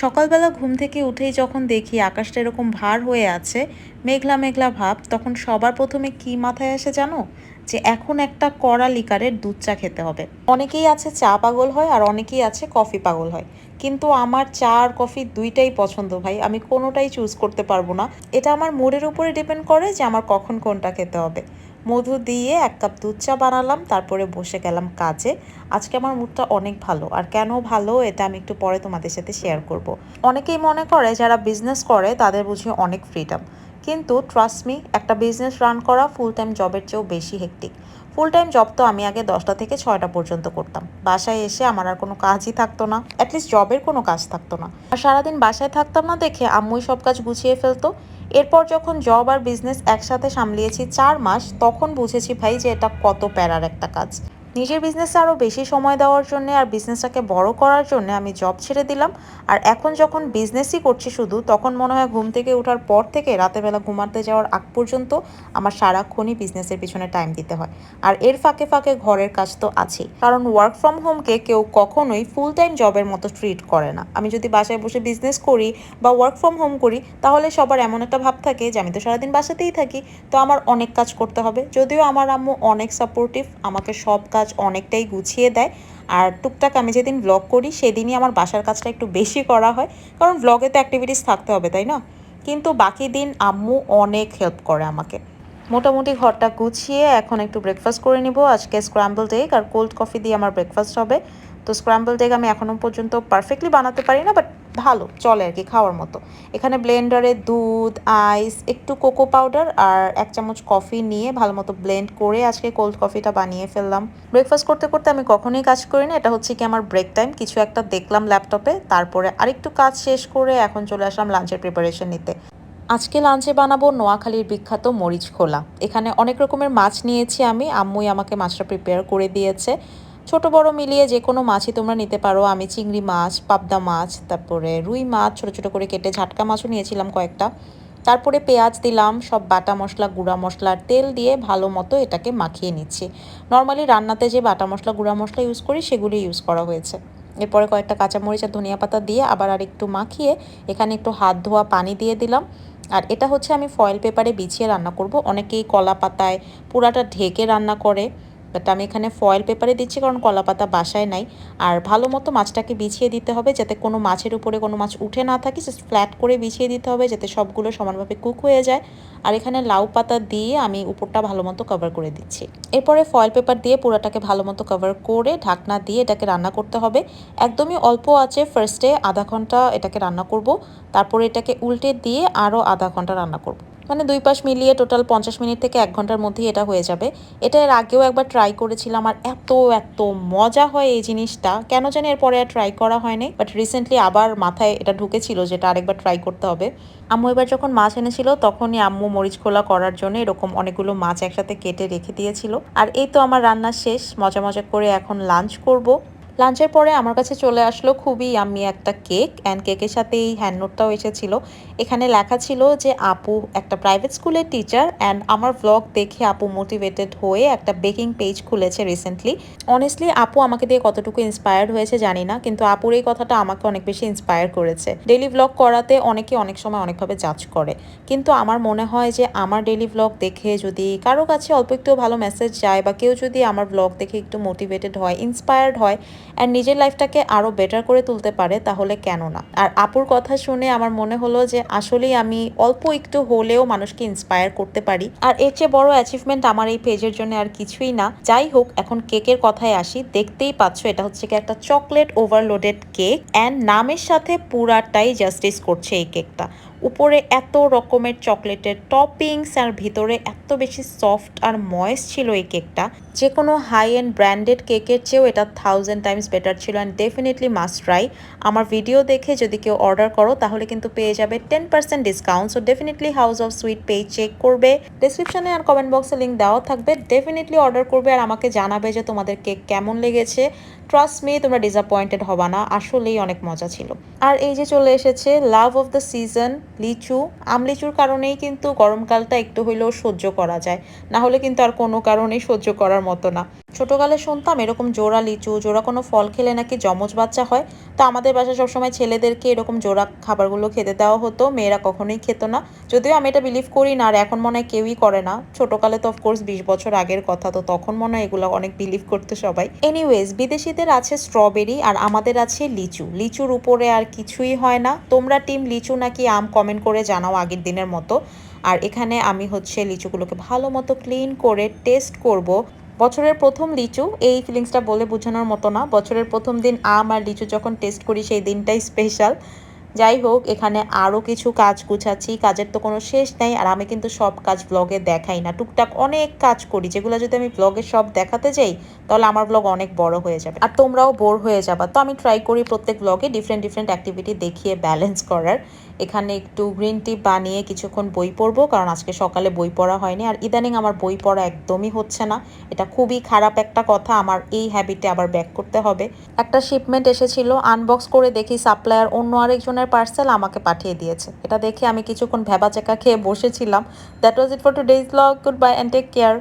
সকালবেলা ঘুম থেকে উঠেই যখন দেখি আকাশটা এরকম ভার হয়ে আছে, মেঘলা মেঘলা ভাব, তখন সবার প্রথমে কি মাথায় আসে জানো? যে এখন একটা কড়া লিকারের দুধ চা খেতে হবে। অনেকেই আছে চা পাগল হয় আর অনেকেই আছে কফি পাগল হয়। কিন্তু আমার চা আর কফি দুইটাই পছন্দ ভাই, আমি কোনোটাই চুজ করতে পারব না। এটা আমার মুডের উপরে ডিপেন্ড করে যে আমার কখন কোনটা খেতে হবে। মধু দিয়ে এক কাপ দুধ চা বানালাম, তারপরে বসে গেলাম কাজে। আজকে আমার মুডটা অনেক ভালো। আর কেন ভালো, এটা আমি একটু পরে তোমাদের সাথে শেয়ার করব। অনেকেই মনে করে, যারা বিজনেস করে, তাদের বুঝে অনেক ফ্রিডম কিন্তু ট্রাস্ট মি একটা বিজনেস রান করা ফুল টাইম জবের চেয়েও বেশি হেক্টিক ফুল টাইম জব তো আমি আগে দশটা থেকে ছয়টা পর্যন্ত করতাম। বাসায় এসে আমার আর কোনো কাজই থাকতো না। অ্যাটলিস্ট জবের কোনো কাজ থাকতো না। আর সারাদিন বাসায় থাকতাম না দেখে আম্মুই সব কাজ গুছিয়ে ফেলতো। এরপর যখন জব আর বিজনেস একসাথে সামলিয়েছি চার মাস, তখন বুঝেছি ভাই যে এটা কত প্যারার একটা কাজ। নিজের বিজনেসে আরও বেশি সময় দেওয়ার জন্য আর বিজনেসটাকে বড় করার জন্য আমি জব ছেড়ে দিলাম। আর এখন যখন বিজনেসই করছি শুধু, তখন মনে হয় ঘুম থেকে ওঠার পর থেকে রাতের বেলা ঘুমাতে যাওয়ার আগ পর্যন্ত আমার সারাক্ষণই বিজনেসের পিছনে টাইম দিতে হয়। আর এর ফাঁকে ফাঁকে ঘরের কাজ তো আছেই। কারণ ওয়ার্ক ফ্রম হোমকে কেউ কখনোই ফুল টাইম জবের মতো ট্রিট করে না। আমি যদি বাসায় বসে বিজনেস করি বা ওয়ার্ক ফ্রম হোম করি, তাহলে সবার এমন একটা ভাব থাকে যে, আমি তো সারাদিন বাসাতেই থাকি, তো আমার অনেক কাজ করতে হবে। যদিও আমার আম্মু অনেক সাপোর্টিভ আমাকে সব কাজ অনেকটাই গুছিয়ে দেয়। আর টুকটাক আমি যেদিন ব্লগ করি, সেদিনই আমার বাসার কাজটা একটু বেশি করা হয়। কারণ ব্লগে তো অ্যাক্টিভিটিস থাকতে হবে, তাই না? কিন্তু বাকি দিন আম্মু অনেক হেল্প করে আমাকে। মোটামুটি ঘরটা গুছিয়ে এখন একটু ব্রেকফাস্ট করে নিব। আজকে স্ক্র্যাম্বল এগ আর কোল্ড কফি দিয়ে আমার ব্রেকফাস্ট হবে। তো স্ক্র্যাম্বল এগ আমি এখনও পর্যন্ত পারফেক্টলি বানাতে পারি না বাট ভালো, চলে আর কি খাওয়ার মতো। এখানে ব্লেন্ডারে দুধ আইস একটু কোকো পাউডার আর এক চামচ কফি নিয়ে ভালো মতো ব্লেন্ড করে আজকে কোল্ড কফিটা বানিয়ে ফেললাম। ব্রেকফাস্ট করতে করতে আমি কখনোই কাজ করি না, এটা হচ্ছে কি আমার ব্রেক টাইম কিছু একটা দেখলাম ল্যাপটপে তারপরে আরেকটু কাজ শেষ করে এখন চলে আসলাম লাঞ্চের প্রিপারেশন নিতে। আজকে লাঞ্চে বানাবো নোয়াখালীর বিখ্যাত মরিচ খোলা। এখানে অনেক রকমের মাছ নিয়েছি আমি, আম্মুই আমাকে মাছটা প্রিপেয়ার করে দিয়েছে। ছোট বড় মিলিয়ে যে কোনো মাছই তোমরা নিতে পারো। আমি চিংড়ি মাছ, পাবদা মাছ, তারপরে রুই মাছ, ছোট ছোট করে কেটে ঝাটকা মাছও নিয়েছিলাম কয়েকটা। তারপরে পেঁয়াজ দিলাম, সব বাটা মশলা, গুঁড়া মশলার তেল দিয়ে ভালো মতো এটাকে মাখিয়ে নিচ্ছি। নর্মালি রান্নাতে যে বাটা মশলা, গুঁড়া মশলা ইউজ করি, সেগুলি ইউজ করা হয়েছে। এরপরে কয়েকটা কাঁচামরিচ আর ধনিয়া পাতা দিয়ে আবার আর একটু মাখিয়ে এখানে একটু হাত ধোয়া পানি দিয়ে দিলাম। আর এটা হচ্ছে আমি ফয়েল পেপারে বিছিয়ে রান্না করব। অনেকেই কলা পাতায় পুরাটা ঢেকে রান্না করে। বাট আমি এখানে ফয়েল পেপারে দিচ্ছি কারণ কলা পাতা বাসায় নাই। আর ভালো মতো মাছটাকে বিছিয়ে দিতে হবে যাতে কোনো মাছের উপরে কোনো মাছ উঠে না থাকে। জাস্ট ফ্ল্যাট করে বিছিয়ে দিতে হবে যাতে সবগুলো সমানভাবে কুক হয়ে যায়। আর এখানে লাউ পাতা দিয়ে আমি উপরটা ভালো মতো কভার করে দিচ্ছি। এরপরে ফয়েল পেপার দিয়ে পুরাটাকে ভালো মতো কভার করে ঢাকনা দিয়ে এটাকে রান্না করতে হবে। একদমই অল্প আছে ফার্স্টে আধা ঘণ্টা এটাকে রান্না করব। তারপরে এটাকে উল্টে দিয়ে আরও আধা ঘণ্টা রান্না করব। মানে দুই পাশ মিলিয়ে টোটাল পঞ্চাশ মিনিট থেকে এক ঘণ্টার মধ্যেই এটা হয়ে যাবে। এটা এর আগেও একবার ট্রাই করেছিলাম আর এত এত মজা হয় এই জিনিসটা। কেন জানি এরপরে আর ট্রাই করা হয়নি বাট রিসেন্টলি আবার মাথায় এটা ঢুকেছিল যেটা আরেকবার ট্রাই করতে হবে। আম্মু এবার যখন মাছ এনেছিল, তখনই আম্মু মরিচ খোলা করার জন্য এরকম অনেকগুলো মাছ একসাথে কেটে রেখে দিয়েছিল। আর এই তো আমার রান্না শেষ, মজা মজা করে এখন লাঞ্চ করব। লাঞ্চের পরে আমার কাছে চলে আসলো খুবই আমি একটা কেক অ্যান্ড কেকের সাথে এই হ্যান্ড নোটটাও এসেছিল। এখানে লেখা ছিল যে, আপু একটা প্রাইভেট স্কুলের টিচার অ্যান্ড আমার ব্লগ দেখে আপু মোটিভেটেড হয়ে একটা বেকিং পেজ খুলেছে রিসেন্টলি অনেস্টলি আপু আমাকে দিয়ে কতটুকু ইন্সপায়ার্ড হয়েছে জানি না, কিন্তু আপুর এই কথাটা আমাকে অনেক বেশি ইন্সপায়ার করেছে। ডেলি ব্লগ করাতে অনেকে অনেক সময় অনেকভাবে জাজ করে। কিন্তু আমার মনে হয় যে, আমার ডেলি ব্লগ দেখে যদি কারও কাছে অল্প একটু ভালো মেসেজ যায় বা কেউ যদি আমার ব্লগ দেখে একটু মোটিভেটেড হয় ইন্সপায়ার্ড হয় অ্যান্ড নিজের লাইফটাকে আরও বেটার করে তুলতে পারে, তাহলে কেন না? আর আপুর কথা শুনে আমার মনে হলো যে, আসলেই আমি অল্প একটু হলেও মানুষকে ইন্সপায়ার করতে পারি। আর এর চেয়ে বড় অ্যাচিভমেন্ট আমার এই পেজের জন্য আর কিছুই না। যাই হোক, এখন কেকের কথায় আসি। দেখতেই পাচ্ছ, এটা হচ্ছে কি একটা চকলেট ওভারলোডেড কেক অ্যান্ড নামের সাথে পুরাটাই জাস্টিস করছে এই কেকটা উপরে এত রকমের চকলেটের টপিংস আর ভিতরে এত বেশি সফট আর ময়েস ছিল এই কেকটা। যে কোনো হাই এন্ড ব্র্যান্ডেড কেকের চেয়েও এটা থাউজেন্ড টাইমস বেটার ছিল অ্যান্ড ডেফিনেটলি মাস্ট ট্রাই আমার ভিডিও দেখে যদি কেউ অর্ডার করো, তাহলে কিন্তু পেয়ে যাবে ten percent discount so definitely house of sweet page check করবে। ডিসক্রিপশনে আর কমেন্ট বক্সে লিঙ্ক দেওয়া থাকবে। ডেফিনেটলি অর্ডার করবে আর আমাকে জানাবে যে তোমাদের কেক কেমন লেগেছে। ট্রাস্ট মি তোমরা ডিসঅ্যাপয়েন্টেড হবা না। আসলেই অনেক মজা ছিল। আর এই যে চলে এসেছে লাভ অফ দ্য সিজন লিচু আমলিচুর কারণেই কিন্তু গরমকালটা একটু হইলেও সহ্য করা যায়। না হলে কিন্তু আর কোনো কারণেই সহ্য করার মতো না। ছোটোকালে শুনতাম এরকম জোড়া লিচু, জোড়া কোনো ফল খেলে নাকি যমজ বাচ্চা হয়। তো আমাদের বাসায় সবসময় ছেলেদেরকে এরকম জোড়া খাবারগুলো খেতে দেওয়া হতো, মেয়েরা কখনোই খেত না। যদিও আমি এটা বিলিভ করি না, আর এখন মনে হয় কেউই করে না। ছোটোকালে তো অফকোর্স বিশ বছর আগের কথা, তো তখন মনে হয় এগুলো অনেক বিলিভ করতো সবাই। এনিওয়েজ বিদেশিদের আছে স্ট্রবেরি আর আমাদের আছে লিচু। লিচুর উপরে আর কিছুই হয় না। তোমরা টিম লিচু নাকি আম কমেন্ট করে জানাও আগের দিনের মতো। আর এখানে আমি হচ্ছে লিচুগুলোকে ভালো মতো ক্লিন করে টেস্ট করব। বছরের প্রথম লিচু, এই ফিলিংসটা বলে বোঝানোর মতো না। বছরের প্রথম দিন আম আর লিচু যখন টেস্ট করি, সেই দিনটাই স্পেশাল যাই হোক, এখানে আরও কিছু কাজ গুছাচ্ছি, কাজের তো কোনো শেষ নেই, আর আমি কিন্তু সব কাজ ব্লগে দেখাই না। টুকটাক অনেক কাজ করি, যেগুলো যদি আমি ব্লগে সব দেখাতে যাই, তাহলে আমার ব্লগ অনেক বড় হয়ে যাবে। আর তোমরাও বোর হয়ে যাবা। তো আমি ট্রাই করি প্রত্যেক ব্লগে ডিফারেন্ট ডিফারেন্ট অ্যাক্টিভিটি দেখিয়ে ব্যালেন্স করার। এখানে একটু গ্রিন টি বানিয়ে কিছুক্ষণ বই পড়ব, কারণ আজকে সকালে বই পড়া হয়নি। আর ইদানিং আমার বই পড়া একদমই হচ্ছে না। এটা খুবই খারাপ একটা কথা, আমার এই হ্যাবিটে আবার ব্যাক করতে হবে। একটা শিপমেন্ট এসেছিল আনবক্স করে দেখি সাপ্লায়ার অন্য আরেকজনের পার্সেল আমাকে পাঠিয়ে দিয়েছে। এটা দেখে আমি কিছুক্ষণ ভেবাচেকা খেয়ে বসেছিলাম। That was it for two days vlog good bye and take care